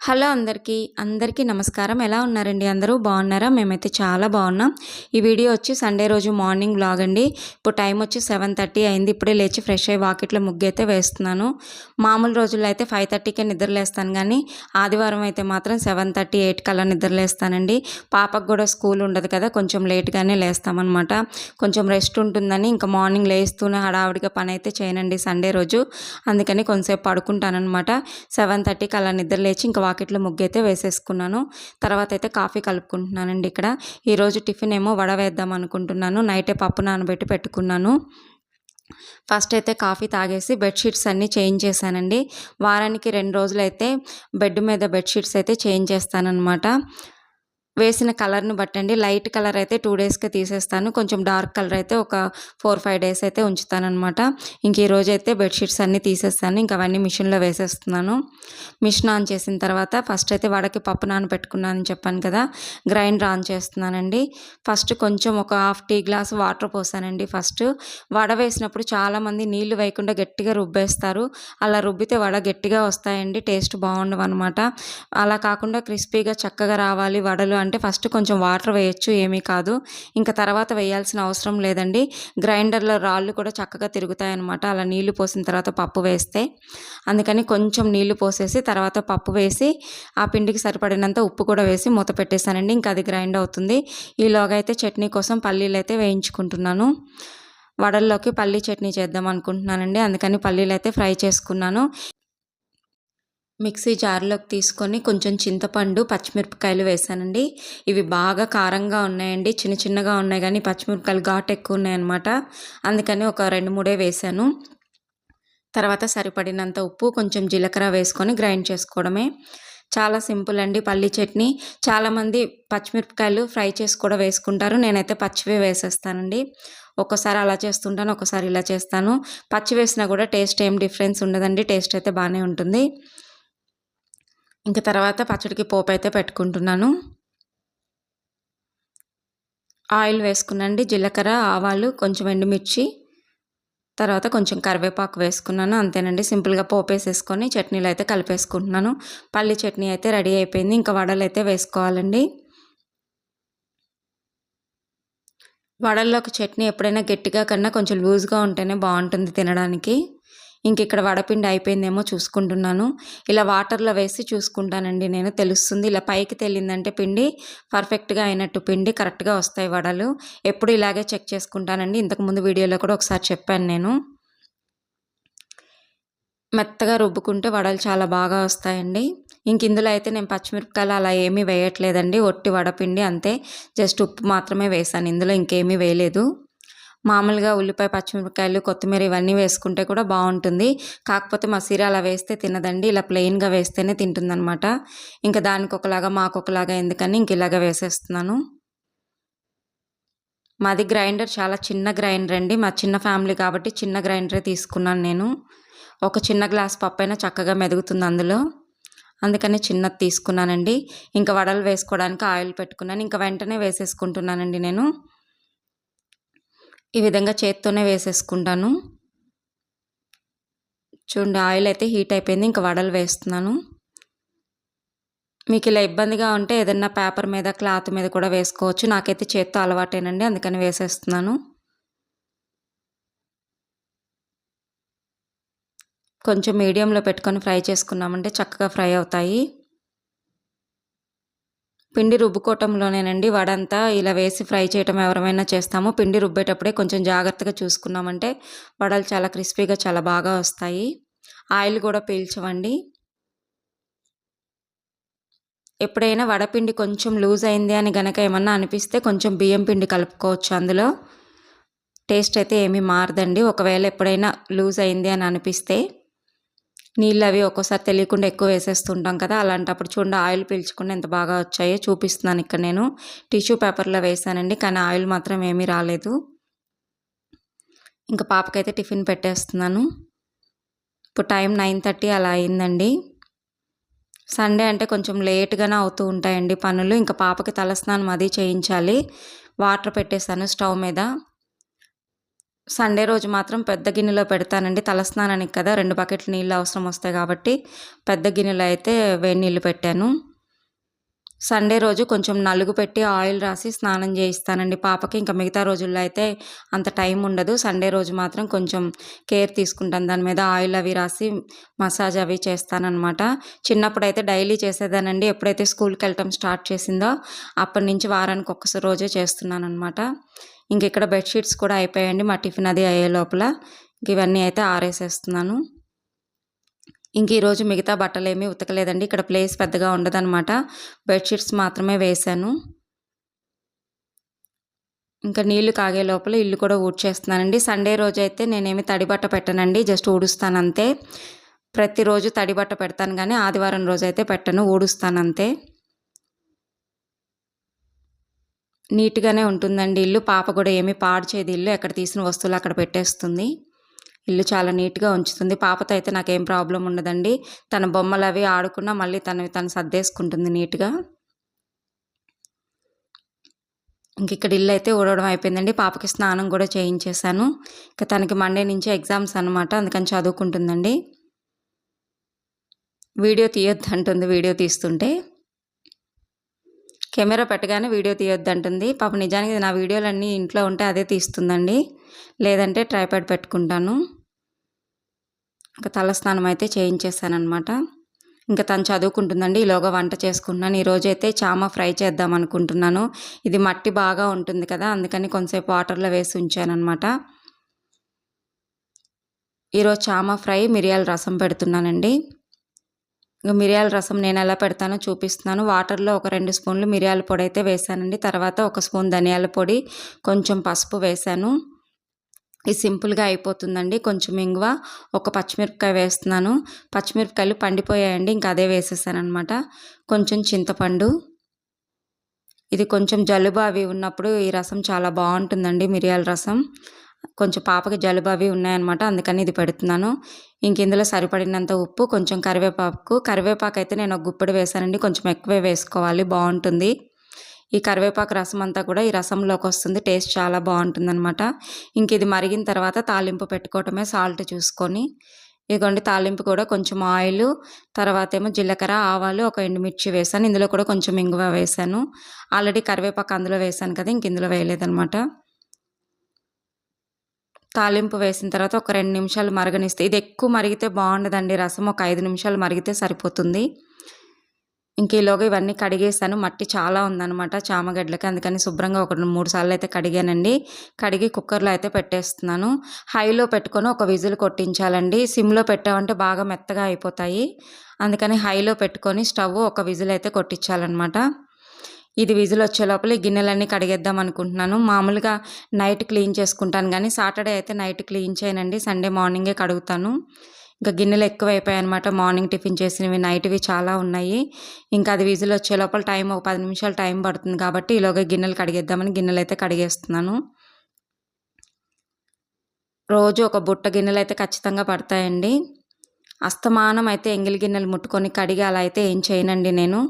Hello అందరికీ అందరికీ నమస్కారం. ఎలా ఉన్నారండి అందరూ? బాగున్నారా? మేమైతే చాలా బాగున్నాం. ఈ వీడియో వచ్చి సండే రోజు మార్నింగ్ బ్లాగ్ అండి. ఇప్పుడు టైం వచ్చి సెవెన్ థర్టీ అయింది. ఇప్పుడే లేచి ఫ్రెష్ అయ్యి వాకిట్లో ముగ్గు అయితే వేస్తున్నాను. మామూలు రోజుల్లో అయితే ఫైవ్ థర్టీకే నిద్రలేస్తాను కానీ ఆదివారం అయితే మాత్రం సెవెన్ థర్టీ ఎయిట్ కల్లా నిద్రలేస్తానండి పాపకు కూడా స్కూల్ ఉండదు కదా కొంచెం లేట్గానే లేస్తామన్నమాట. కొంచెం రెస్ట్ ఉంటుందని ఇంకా మార్నింగ్ లేస్తూనే హడావుడిగా పని అయితే చేయనండి సండే రోజు. అందుకని కొంతసేపు పడుకుంటానమాట సెవెన్ థర్టీకి అలా నిద్రలేచి ఇంకా వాకిట్లో ముగ్గు అయితే వేసేసుకున్నాను. తర్వాత అయితే కాఫీ కలుపుకుంటున్నానండి ఇక్కడ. ఈరోజు టిఫిన్ ఏమో వడ వేద్దాం అనుకుంటున్నాను. నైటే పప్పు నానబెట్టి పెట్టుకున్నాను. ఫస్ట్ అయితే కాఫీ తాగేసి బెడ్షీట్స్ అన్నీ చేంజ్ చేశానండి. వారానికి రెండు రోజులైతే బెడ్ మీద బెడ్షీట్స్ అయితే చేంజ్ చేస్తానన్నమాట. వేసిన కలర్ని బట్టండి. లైట్ కలర్ అయితే టూ డేస్కి తీసేస్తాను. కొంచెం డార్క్ కలర్ అయితే ఒక ఫోర్ ఫైవ్ డేస్ అయితే ఉంచుతానమాట ఇంక ఈరోజు అయితే బెడ్షీట్స్ అన్నీ తీసేస్తాను. ఇంక అవన్నీ మిషన్లో వేసేస్తున్నాను. మిషన్ ఆన్ చేసిన తర్వాత ఫస్ట్ అయితే వడకి పప్పు నానబెట్టుకున్నానని చెప్పాను కదా. గ్రైండర్ ఆన్ చేస్తున్నానండి. ఫస్ట్ కొంచెం ఒక హాఫ్ టీ గ్లాస్ వాటర్ పోసానండి ఫస్ట్ వడ వేసినప్పుడు చాలామంది నీళ్ళు వేయకుండా గట్టిగా రుబ్బేస్తారు. అలా రుబ్బితే వడ గట్టిగా వస్తాయండి. టేస్ట్ బాగుండవు అనమాట అలా కాకుండా క్రిస్పీగా చక్కగా రావాలి. వడలు అంటే ఫస్ట్ కొంచెం వాటర్ వేయచ్చు ఏమీ కాదు. ఇంకా తర్వాత వేయాల్సిన అవసరం లేదండి. గ్రైండర్లో రాళ్ళు కూడా చక్కగా తిరుగుతాయన్నమాట. అలా నీళ్ళు పోసిన తర్వాత పప్పు వేస్తే. అందుకని కొంచెం నీళ్ళు పోసేసి తర్వాత పప్పు వేసి ఆ పిండికి సరిపడినంత ఉప్పు కూడా వేసి మూత పెట్టేశానండి. ఇంకా అది గ్రైండ్ అవుతుంది. ఈలోగా అయితే చట్నీ కోసం పల్లీలు అయితే వేయించుకుంటున్నాను. వడల్లోకి పల్లీ చట్నీ చేద్దాం అనుకుంటున్నానండి. అందుకని పల్లీలు అయితే ఫ్రై చేసుకున్నాను. మిక్సీ జార్లోకి తీసుకొని కొంచెం చింతపండు పచ్చిమిరపకాయలు వేసానండి. ఇవి బాగా కారంగా ఉన్నాయండి. చిన్న చిన్నగా ఉన్నాయి కానీ పచ్చిమిరపకాయలు ఘాట్ ఎక్కువ ఉన్నాయన్నమాట. అందుకని ఒక రెండు మూడే వేసాను. తర్వాత సరిపడినంత ఉప్పు కొంచెం జీలకర్ర వేసుకొని గ్రైండ్ చేసుకోవడమే. చాలా సింపుల్ అండి పల్లీ చట్నీ. చాలామంది పచ్చిమిరపకాయలు ఫ్రై చేసి కూడా వేసుకుంటారు. నేనైతే పచ్చివే వేసేస్తానండి. ఒక్కోసారి అలా చేస్తుంటాను ఒకసారి ఇలా చేస్తాను. పచ్చి వేసినా కూడా టేస్ట్ ఏం డిఫరెన్స్ ఉండదండి. టేస్ట్ అయితే బాగానే ఉంటుంది. ఇంకా తర్వాత పచ్చడికి పోపు అయితే పెట్టుకుంటున్నాను. ఆయిల్ వేసుకున్నాండి జీలకర్ర ఆవాలు కొంచెం ఎండుమిర్చి తర్వాత కొంచెం కరివేపాకు వేసుకున్నాను అంతేనండి. సింపుల్గా పోపేసేసుకొని చట్నీలు అయితే కలిపేసుకుంటున్నాను. పల్లి చట్నీ అయితే రెడీ అయిపోయింది ఇంకా వడలు అయితే వేసుకోవాలండి. వడల్లోకి చట్నీ ఎప్పుడైనా గట్టిగా కన్నా కొంచెం లూజ్గా ఉంటేనే బాగుంటుంది తినడానికి. ఇంక ఇక్కడ వడపిండి అయిపోయిందేమో చూసుకుంటున్నాను. ఇలా వాటర్లో వేసి చూసుకుంటానండి నేను. తెలుస్తుంది. ఇలా పైకి తేలిందంటే పిండి పర్ఫెక్ట్గా అయినట్టు పిండి కరెక్ట్గా వస్తాయి వడలు. ఎప్పుడు ఇలాగే చెక్ చేసుకుంటానండి. ఇంతకుముందు వీడియోలో కూడా ఒకసారి చెప్పాను నేను. మెత్తగా రుబ్బుకుంటే వడలు చాలా బాగా వస్తాయండి. ఇంక ఇందులో అయితే నేను పచ్చిమిరపకాయలు అలా ఏమీ వేయట్లేదండి. ఒట్టి వడపిండి అంతే. జస్ట్ ఉప్పు మాత్రమే వేసాను. ఇందులో ఇంకేమీ వేయలేదు. మామూలుగా ఉల్లిపాయ పచ్చిమిరపకాయలు కొత్తిమీర ఇవన్నీ వేసుకుంటే కూడా బాగుంటుంది. కాకపోతే మసీర అలా వేస్తే తినదండి. ఇలా ప్లెయిన్గా వేస్తేనే తింటుందనమాట ఇంకా దానికి ఒకలాగా మాకు ఒకలాగా ఎందుకని ఇంక ఇలాగ వేసేస్తున్నాను. మాది గ్రైండర్ చాలా చిన్న గ్రైండర్ అండి. మా చిన్న ఫ్యామిలీ కాబట్టి చిన్న గ్రైండరే తీసుకున్నాను నేను. ఒక చిన్న గ్లాస్ పప్పు అయినా చక్కగా మెదుగుతుంది అందులో. అందుకని చిన్నది తీసుకున్నానండి. ఇంకా వడలు వేసుకోవడానికి ఆయిల్ పెట్టుకున్నాను. ఇంకా వెంటనే వేసేసుకుంటున్నానండి నేను. ఈ విధంగా చేత్తోనే వేసేసుకుంటాను. చూడండి ఆయిల్ అయితే హీట్ అయిపోయింది ఇంకా వడలు వేస్తున్నాను. మీకు ఇలా ఇబ్బందిగా ఉంటే ఏదన్నా పేపర్ మీద క్లాత్ మీద కూడా వేసుకోవచ్చు. నాకైతే చేత్తో అలవాటేనండి అందుకని వేసేస్తున్నాను. కొంచెం మీడియంలో పెట్టుకొని ఫ్రై చేసుకున్నామంటే చక్కగా ఫ్రై అవుతాయి. పిండి రుబ్బుకోవటంలోనేనండి వడంతా ఇలా వేసి ఫ్రై చేయటం ఎవరమైనా చేస్తాము. పిండి రుబ్బేటప్పుడే కొంచెం జాగ్రత్తగా చూసుకున్నామంటే వడలు చాలా క్రిస్పీగా చాలా బాగా వస్తాయి. ఆయిల్ కూడా పీల్చవండి. ఎప్పుడైనా వడపిండి కొంచెం లూజ్ అయింది అని గనక ఏమన్నా అనిపిస్తే కొంచెం బియ్యం పిండి కలుపుకోవచ్చు అందులో. టేస్ట్ అయితే ఏమీ మారదండి. ఒకవేళ ఎప్పుడైనా లూజ్ అయింది అని అనిపిస్తే నీళ్ళు అవి ఒక్కోసారి తెలియకుండా ఎక్కువ వేసేస్తుంటాం కదా అలాంటప్పుడు చూడండి ఆయిల్ పీల్చకుండా ఎంత బాగా వచ్చాయో చూపిస్తున్నాను ఇక్కడ నేను. టిష్యూ పేపర్లో వేసానండి కానీ ఆయిల్ మాత్రం ఏమీ రాలేదు. ఇంకా పాపకైతే టిఫిన్ పెట్టేస్తున్నాను. ఇప్పుడు టైం నైన్ థర్టీ అలా అయిందండి. సండే అంటే కొంచెం లేట్గానే అవుతూ ఉంటాయండి పనులు ఇంకా పాపకి తలస్నానం అది చేయించాలి. వాటర్ పెట్టేశాను స్టవ్ మీద. సండే రోజు మాత్రం పెద్ద గిన్నెలో పెడతానండి. తలస్నానానికి కదా రెండు బకెట్లు నీళ్ళు అవసరం వస్తాయి కాబట్టి పెద్ద గిన్నెలో అయితే వేడి నీళ్ళు పెట్టాను. సండే రోజు కొంచెం నలుగు పెట్టి ఆయిల్ రాసి స్నానం చేయిస్తానండి. పాపకి ఇంకా మిగతా రోజుల్లో అయితే అంత టైం ఉండదు. సండే రోజు మాత్రం కొంచెం కేర్ తీసుకుంటాను. దాని మీద ఆయిల్ అవి రాసి మసాజ్ అవి చేస్తానన్నమాట. చిన్నప్పుడు అయితే డైలీ చేసేదానండి. ఎప్పుడైతే స్కూల్కి వెళ్ళటం స్టార్ట్ చేసిందో అప్పటి నుంచి వారానికి ఒక్కసారి రోజే చేస్తున్నానమాట ఇంక ఇక్కడ బెడ్షీట్స్ కూడా అయిపోయాయండి. మా టిఫిన్ అది అయ్యే లోపల. ఇంక ఇవన్నీ అయితే ఆరేసేస్తున్నాను. ఇంక ఈరోజు మిగతా బట్టలు ఏమీ ఉతకలేదండి. ఇక్కడ ప్లేస్ పెద్దగా ఉండదన్నమాట. బెడ్షీట్స్ మాత్రమే వేశాను. ఇంకా నీళ్ళు కాగే లోపల ఇల్లు కూడా ఊడ్చేస్తున్నానండి. సండే రోజు అయితే నేనేమి తడి బట్ట పెట్టనండి. జస్ట్ ఊడుస్తాను అంతే ప్రతిరోజు తడి బట్ట పెడతాను కానీ ఆదివారం రోజు అయితే పెట్టను. ఊడుస్తాను అంతే నీట్గానే ఉంటుందండి ఇల్లు. పాప కూడా ఏమీ పాడు చేయదు ఇల్లు. ఎక్కడ తీసిన వస్తువులు అక్కడ పెట్టేస్తుంది. ఇల్లు చాలా నీట్గా ఉంచుతుంది. పాపతో అయితే నాకేం ప్రాబ్లం ఉండదండి. తన బొమ్మలు అవి ఆడుకున్నా మళ్ళీ తనవి తను సర్దేసుకుంటుంది నీట్గా. ఇంక ఇక్కడ ఇల్లు అయితే ఊడవడం అయిపోయిందండి. పాపకి స్నానం కూడా చేయించేశాను. ఇంకా తనకి మండే నుంచి ఎగ్జామ్స్ అనమాట అందుకని చదువుకుంటుందండి. వీడియో తీయొద్దు అంటుంది వీడియో తీస్తుంటే. కెమెరా పెట్టగానే వీడియో తీయొద్దు అంటుంది పాప నిజానికి నా వీడియోలన్నీ ఇంట్లో ఉంటే అదే తీస్తుందండి. లేదంటే ట్రైపాడ్ పెట్టుకుంటాను. ఇంకా తలస్నానం అయితే చేయించేసానమాట ఇంకా తను చదువుకుంటుందండి. ఈలోగా వంట చేసుకుంటున్నాను. ఈరోజైతే చామ ఫ్రై చేద్దాం అనుకుంటున్నాను. ఇది మట్టి బాగా ఉంటుంది కదా అందుకని కొంతసేపు వాటర్లో వేసి ఉంచానమాట ఈరోజు చామ ఫ్రై మిరియాల రసం పెడుతున్నానండి. మిరియాల రసం నేను ఎలా పెడతానో చూపిస్తున్నాను. వాటర్లో ఒక రెండు స్పూన్లు మిరియాల పొడి అయితే వేసానండి. తర్వాత ఒక స్పూన్ ధనియాల పొడి కొంచెం పసుపు వేసాను. ఇది సింపుల్గా అయిపోతుందండి. కొంచెం ఇంగువ ఒక పచ్చిమిరపకాయ వేస్తున్నాను. పచ్చిమిరపకాయలు పండిపోయాయండి ఇంకా అదే వేసేసాను అనమాట కొంచెం చింతపండు. ఇది కొంచెం జలుబు అవి ఉన్నప్పుడు ఈ రసం చాలా బాగుంటుందండి మిరియాల రసం. కొంచెం పాపకి జలుబు అవి ఉన్నాయన్నమాట అందుకని ఇది పెడుతున్నాను. ఇంక ఇందులో సరిపడినంత ఉప్పు కొంచెం కరివేపాకు. కరివేపాకు అయితే నేను ఒక గుప్పెడు వేసానండి కొంచెం ఎక్కువే వేసుకోవాలి బాగుంటుంది. ఈ కరివేపాకు రసం అంతా కూడా ఈ రసంలోకి వస్తుంది టేస్ట్ చాలా బాగుంటుంది అనమాట ఇంక ఇది మరిగిన తర్వాత తాలింపు పెట్టుకోవటమే సాల్ట్ చూసుకొని. ఇదిగోండి తాలింపు కూడా కొంచెం ఆయిల్ తర్వాత ఏమో జీలకర్ర ఆవాలు ఒక ఎండుమిర్చి వేసాను ఇందులో కూడా కొంచెం ఇంగువ వేసాను ఆల్రెడీ కరివేపాకు అందులో వేసాను కదా ఇంక ఇందులో వేయలేదనమాట తాలింపు వేసిన తర్వాత ఒక రెండు నిమిషాలు మరగనిస్తే ఇది ఎక్కువ మరిగితే బాగుండదండి. రసం ఒక ఐదు నిమిషాలు మరిగితే సరిపోతుంది. ఇంక ఈలోగా ఇవన్నీ కడిగేసాను. మట్టి చాలా ఉందన్నమాట చామగడ్డలకి. అందుకని శుభ్రంగా ఒక మూడు సార్లు అయితే కడిగానండి. కడిగి కుక్కర్లో అయితే పెట్టేస్తున్నాను. హైలో పెట్టుకొని ఒక విజిల్ కొట్టించాలండి. సిమ్లో పెట్టామంటే బాగా మెత్తగా అయిపోతాయి. అందుకని హైలో పెట్టుకొని స్టవ్ ఒక విజిల్ అయితే కొట్టించాలన్నమాట. ఇది విజిల్ వచ్చే లోపల ఈ గిన్నెలన్నీ కడిగేద్దాం అనుకుంటున్నాను. మామూలుగా నైట్ క్లీన్ చేసుకుంటాను కానీ సాటర్డే అయితే నైట్ క్లీన్ చేయనండి. సండే మార్నింగే కడుగుతాను. ఇంకా గిన్నెలు ఎక్కువ అయిపోయాయి అనమాట మార్నింగ్ టిఫిన్ చేసినవి నైట్వి చాలా ఉన్నాయి. ఇంకా అది విజిల్ వచ్చే లోపల టైం ఒక పది నిమిషాలు టైం పడుతుంది కాబట్టి ఈలోగా గిన్నెలు కడిగేద్దామని గిన్నెలు అయితే కడిగేస్తున్నాను. రోజు ఒక బుట్ట గిన్నెలు అయితే ఖచ్చితంగా పడతాయండి. అస్తమానం అయితే ఎంగిలి గిన్నెలు ముట్టుకొని కడిగి అలా అయితే ఏం చేయనండి నేను.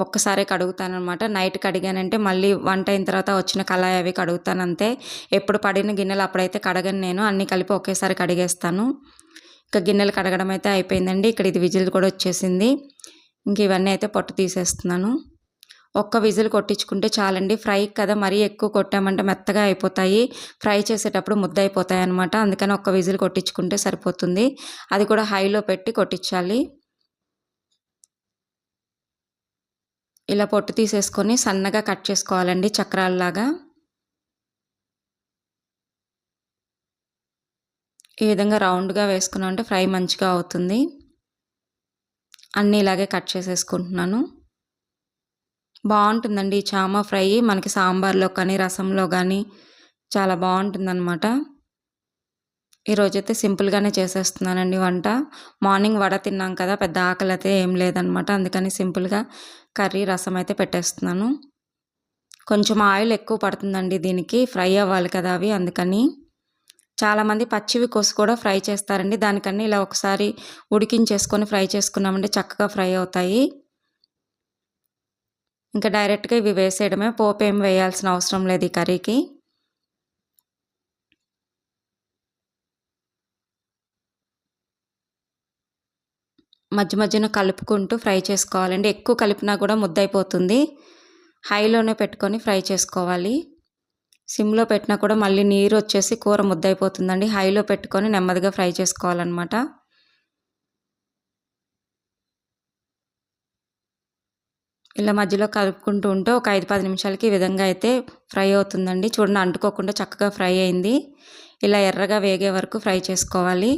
ఒక్కసారే కడుగుతానమాట నైట్ కడిగానంటే మళ్ళీ వంట అయిన తర్వాత వచ్చిన కళాయి అవి కడుగుతానంతే ఎప్పుడు పడిన గిన్నెలు అప్పుడైతే కడగను నేను. అన్నీ కలిపి ఒకేసారి కడిగేస్తాను. ఇంకా గిన్నెలు కడగడం అయితే అయిపోయిందండి. ఇక్కడ ఇది విజిల్ కూడా వచ్చేసింది. ఇంక ఇవన్నీ అయితే పొట్టు తీసేస్తున్నాను. ఒక్క విజిల్ కొట్టించుకుంటే చాలండి. ఫ్రై కదా మరీ ఎక్కువ కొట్టామంటే మెత్తగా అయిపోతాయి. ఫ్రై చేసేటప్పుడు ముద్ద అయిపోతాయి అనమాట అందుకని ఒక్క విజిల్ కొట్టించుకుంటే సరిపోతుంది. అది కూడా హైలో పెట్టి కొట్టించాలి. ఇలా పొట్టు తీసేసుకొని సన్నగా కట్ చేసుకోవాలండి చక్రాలలాగా. ఈ విధంగా రౌండ్గా వేసుకున్నామంటే ఫ్రై మంచిగా అవుతుంది. అన్నీ ఇలాగే కట్ చేసేసుకుంటున్నాను. బాగుంటుందండి. ఈ చామ ఫ్రై మనకి సాంబార్లో కానీ రసంలో కానీ చాలా బాగుంటుందన్నమాట. ఈరోజైతే సింపుల్గానే చేసేస్తున్నానండి వంట. మార్నింగ్ వడ తిన్నాం కదా పెద్ద ఆకలి అయితే ఏం లేదనమాట అందుకని సింపుల్గా కర్రీ రసం అయితే పెట్టేస్తున్నాను. కొంచెం ఆయిల్ ఎక్కువ పడుతుందండి దీనికి ఫ్రై అవ్వాలి కదా అవి అందుకని. చాలామంది పచ్చివి కోసి కూడా ఫ్రై చేస్తారండి. దానికన్నా ఇలా ఒకసారి ఉడికించేసుకొని ఫ్రై చేసుకున్నామంటే చక్కగా ఫ్రై అవుతాయి. ఇంకా డైరెక్ట్గా ఇవి వేసేయడమే. పోపు ఏం వేయాల్సిన అవసరం లేదు ఈ కర్రీకి. మధ్య మధ్యన కలుపుకుంటూ ఫ్రై చేసుకోవాలండి. ఎక్కువ కలిపినా కూడా ముద్దైపోతుంది హైలోనే పెట్టుకొని ఫ్రై చేసుకోవాలి. సిమ్లో పెట్టినా కూడా మళ్ళీ నీరు వచ్చేసి కూర ముద్దైపోతుందండి హైలో పెట్టుకొని నెమ్మదిగా ఫ్రై చేసుకోవాలన్నమాట. ఇలా మధ్యలో కలుపుకుంటూ ఉంటే ఒక ఐదు పది నిమిషాలకి ఈ విధంగా అయితే ఫ్రై అవుతుందండి. చూడండి అంటుకోకుండా చక్కగా ఫ్రై అయింది. ఇలా ఎర్రగా వేగే వరకు ఫ్రై చేసుకోవాలి.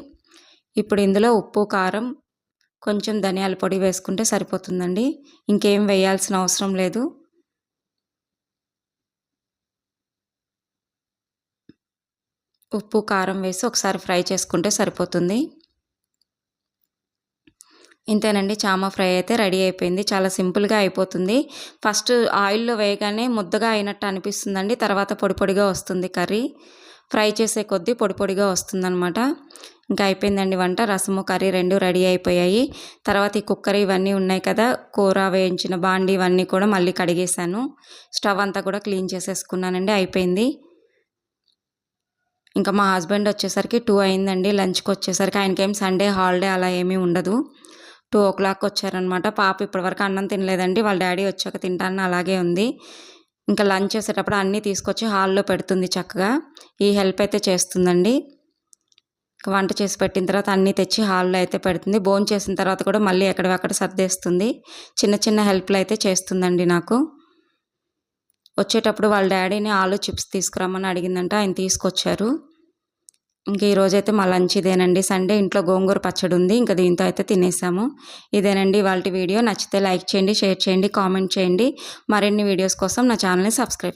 ఇప్పుడు ఇందులో ఉప్పు కారం కొంచెం ధనియాల పొడి వేసుకుంటే సరిపోతుందండి. ఇంకేం వేయాల్సిన అవసరం లేదు. ఉప్పు కారం వేసి ఒకసారి ఫ్రై చేసుకుంటే సరిపోతుంది. ఇంతేనండి చామ ఫ్రై అయితే రెడీ అయిపోయింది. చాలా సింపుల్గా అయిపోతుంది. ఫస్ట్ ఆయిల్లో వేయగానే ముద్దగా అయినట్టు అనిపిస్తుందండి. తర్వాత పొడి పొడిగా వస్తుంది కర్రీ. ఫ్రై చేసే కొద్దీ పొడి పొడిగా వస్తుందనమాట ఇంకా అయిపోయిందండి వంట. రసము కర్రీ రెండు రెడీ అయిపోయాయి. తర్వాత ఈ కుక్కర్ ఇవన్నీ ఉన్నాయి కదా కూర వేయించిన బాండి ఇవన్నీ కూడా మళ్ళీ కడిగేశాను. స్టవ్ అంతా కూడా క్లీన్ చేసేసుకున్నానండి. అయిపోయింది. ఇంకా మా హస్బెండ్ వచ్చేసరికి టూ అయిందండి. లంచ్కి వచ్చేసరికి ఆయనకేం సండే హాలిడే అలా ఏమీ ఉండదు. టూ ఓ క్లాక్ వచ్చారనమాట. పాప ఇప్పటివరకు అన్నం తినలేదండి. వాళ్ళ డాడీ వచ్చాక తింటాను అలాగే ఉంది. ఇంకా లంచ్ చేసేటప్పుడు అన్నీ తీసుకొచ్చి హాల్లో పెడుతుంది చక్కగా. ఈ హెల్ప్ అయితే చేస్తుందండి. వంట చేసి పెట్టిన తర్వాత అన్నీ తెచ్చి హాల్లో అయితే పెడుతుంది. బోన్ చేసిన తర్వాత కూడా మళ్ళీ ఎక్కడెక్కడ సర్దేస్తుంది. చిన్న చిన్న హెల్ప్లు అయితే చేస్తుందండి నాకు. వచ్చేటప్పుడు వాళ్ళ డాడీని ఆలు చిప్స్ తీసుకురమ్మని అడిగిందంట. ఆయన తీసుకొచ్చారు. ఇంక ఈరోజైతే మా లంచ్ ఇదేనండి. సండే ఇంట్లో గోంగూర పచ్చడి ఉంది. ఇంకా దీంతో అయితే తినేసాము. ఇదేనండి వాళ్ళ వీడియో. నచ్చితే లైక్ చేయండి షేర్ చేయండి కామెంట్ చేయండి. మరిన్ని వీడియోస్ కోసం నా ఛానల్ని సబ్స్క్రైబ్